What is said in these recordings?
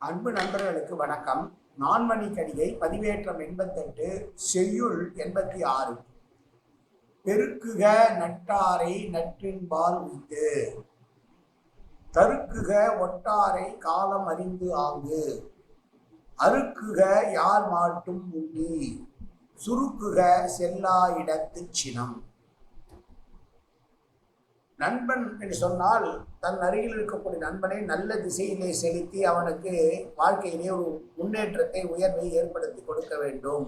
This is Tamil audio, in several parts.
அன்பு நண்பர்களுக்கு வணக்கம். நான்மணி கடிகை பதிவேற்றம் எண்பத்தெட்டு செய்யுள் எண்பத்தி ஆறு. பெருக்குக நட்டாரை நற்றின்பால் உய்த்து. தருக்குக ஒட்டாரை காலம் அறிந்து ஆங்கு. அருக்குக யார் மாட்டும் உண்டி. சுருக்குக செல்லா இடத்து சினம். நண்பன் என்று சொன்னால் தன் அருகில் இருக்கக்கூடிய நண்பனை நல்ல திசையிலே செலுத்தி அவனுக்கு வாழ்க்கையிலே ஒரு முன்னேற்றத்தை உயர்வை ஏற்படுத்தி கொடுக்க வேண்டும்.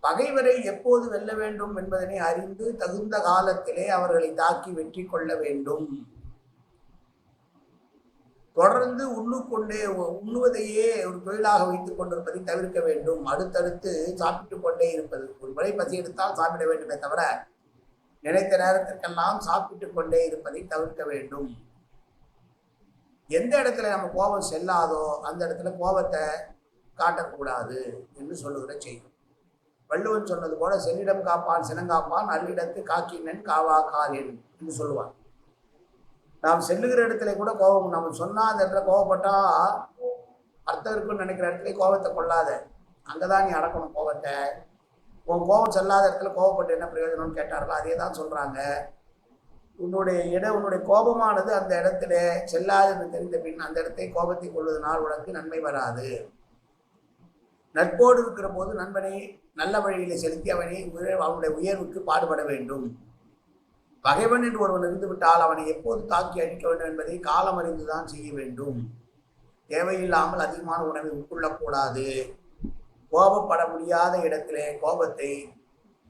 பகைவரை எப்போது வெல்ல வேண்டும் என்பதனை அறிந்து தகுந்த காலத்திலே அவர்களை தாக்கி வெற்றி கொள்ள வேண்டும். தொடர்ந்து உண்ணுக்கொண்டே உண்ணுவதையே ஒரு தொழிலாக வைத்துக் கொண்டிருப்பதை தவிர்க்க வேண்டும். அடுத்தடுத்து சாப்பிட்டு கொண்டே இருப்பது. ஒரு முறை பசி எடுத்தால் சாப்பிட வேண்டுமே தவிர நினைத்த நேரத்திற்கெல்லாம் சாப்பிட்டு கொண்டே இருப்பதை தவிர்க்க வேண்டும். எந்த இடத்துல நம்ம கோபம் செல்லாதோ அந்த இடத்துல கோபத்தை காட்டக்கூடாது என்று சொல்லுகிற செய்யும் வள்ளுவன் சொன்னது போல செல்லிடம் காப்பான் சினங்காப்பான் அல்லிடத்து காக்கினன் காவா காலின் என்று சொல்லுவான் நாம் செல்லுகிற இடத்துல கூட கோபம் நம்ம சொன்னால் அந்த இடத்துல கோபப்பட்டா அர்த்தம் இருக்குன்னு நினைக்கிற இடத்துல கோபத்தை கொள்ளாத. அங்கதான் நீ அடக்கணும் கோபத்தை. உன் கோபம் செல்லாத இடத்துல கோபப்பட்டு என்ன பிரயோஜனம்னு கேட்டார்களோ அதே தான் சொல்கிறாங்க உன்னுடைய இடம் உன்னுடைய கோபமானது அந்த இடத்துல செல்லாது என்று தெரிந்த பின் அந்த இடத்தை கோபத்தை கொள்வதனால் உனக்கு நன்மை வராது. நட்போடு இருக்கிற போது நண்பனை நல்ல வழியில் செலுத்தி அவனை உயர் அவனுடைய உயர்வுக்கு பாடுபட வேண்டும். பகைவன் என்று ஒருவன் இருந்து விட்டால் அவனை எப்போது தாக்கி அழிக்க வேண்டும் என்பதை காலம் அறிந்துதான் செய்ய வேண்டும். தேவையில்லாமல் அதிகமான உணவை உட்கொள்ளக்கூடாது. கோபப்பட முடியாத இடத்திலே கோபத்தை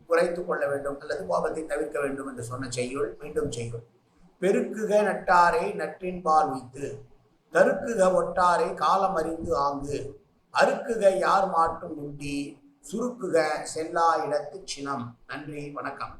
குறைத்து கொள்ள வேண்டும் அல்லது கோபத்தை தவிர்க்க வேண்டும் என்று சொன்ன செய்யுள் மீண்டும் செய்யுள். பெருக்குக நட்டாரை நற்றின் பால் வைத்து தருக்குக ஒட்டாரை காலம் அறிந்து ஆங்கு. அறுக்குக யார் மாட்டும் உண்டி. சுருக்குக செல்லா இடத்து சினம். நன்றி வணக்கம்.